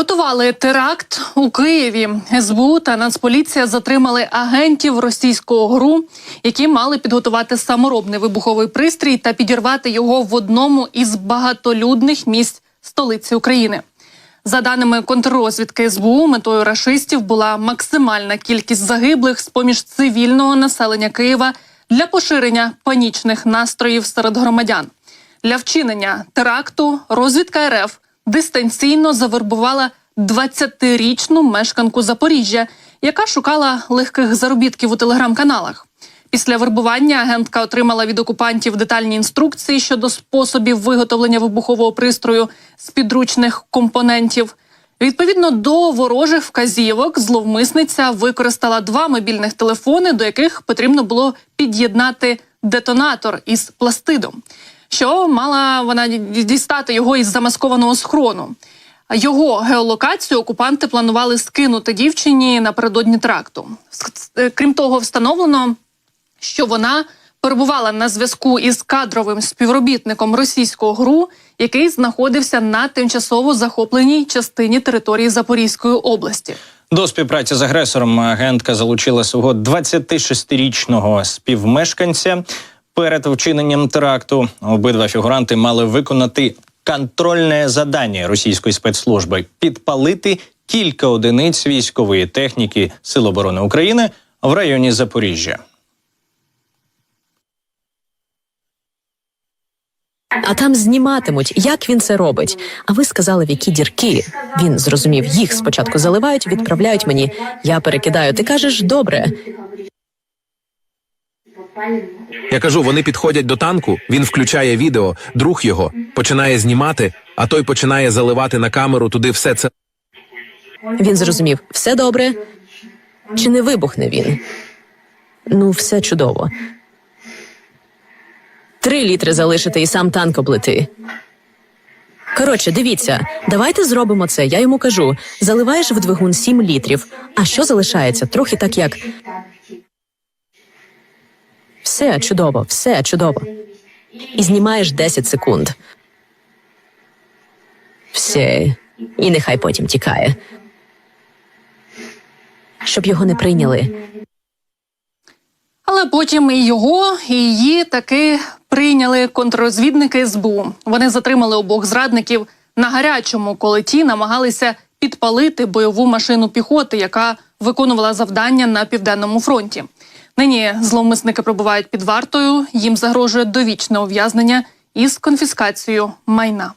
Готували теракт у Києві. СБУ та Нацполіція затримали агентів російського ГРУ, які мали підготувати саморобний вибуховий пристрій та підірвати його в одному із багатолюдних місць столиці України. За даними контррозвідки СБУ, метою рашистів була максимальна кількість загиблих з поміж цивільного населення Києва для поширення панічних настроїв серед громадян. Для вчинення теракту розвідка РФ дистанційно завербувала 20-річну мешканку Запоріжжя, яка шукала легких заробітків у телеграм-каналах. Після вербування агентка отримала від окупантів детальні інструкції щодо способів виготовлення вибухового пристрою з підручних компонентів. Відповідно до ворожих вказівок, зловмисниця використала два мобільних телефони, до яких потрібно було під'єднати детонатор із пластидом, що мала вона дістати його із замаскованого схрону. Його геолокацію окупанти планували скинути дівчині напередодні тракту. Крім того, встановлено, що вона перебувала на зв'язку із кадровим співробітником російського ГРУ, який знаходився на тимчасово захопленій частині території Запорізької області. До співпраці з агресором агентка залучила свого 26-річного співмешканця. Перед вчиненням теракту обидва фігуранти мали виконати контрольне завдання російської спецслужби підпалити кілька одиниць військової техніки Сил оборони України в районі Запоріжжя. А там зніматимуть, як він це робить. А ви сказали, в які дірки. Він зрозумів, їх спочатку заливають, відправляють мені. Я перекидаю. Ти кажеш, добре. Я кажу, вони підходять до танку, він включає відео, друг його починає знімати, а той починає заливати на камеру туди все це. Він зрозумів, все добре. Чи не вибухне він? Ну, все чудово. Три літри залишити і сам танк облити. Коротше, дивіться, давайте зробимо це. Я йому кажу: заливаєш в двигун 7 літрів. А що залишається? Трохи так як. Все чудово, все чудово. І знімаєш 10 секунд. Все. І нехай потім тікає. Щоб його не прийняли. Але потім і його, і її таки прийняли контррозвідники СБУ. Вони затримали обох зрадників на гарячому, коли ті намагалися підпалити бойову машину піхоти, яка виконувала завдання на південному фронті. Нині зловмисники пробувають під вартою. Їм загрожує довічне ув'язнення із конфіскацією майна.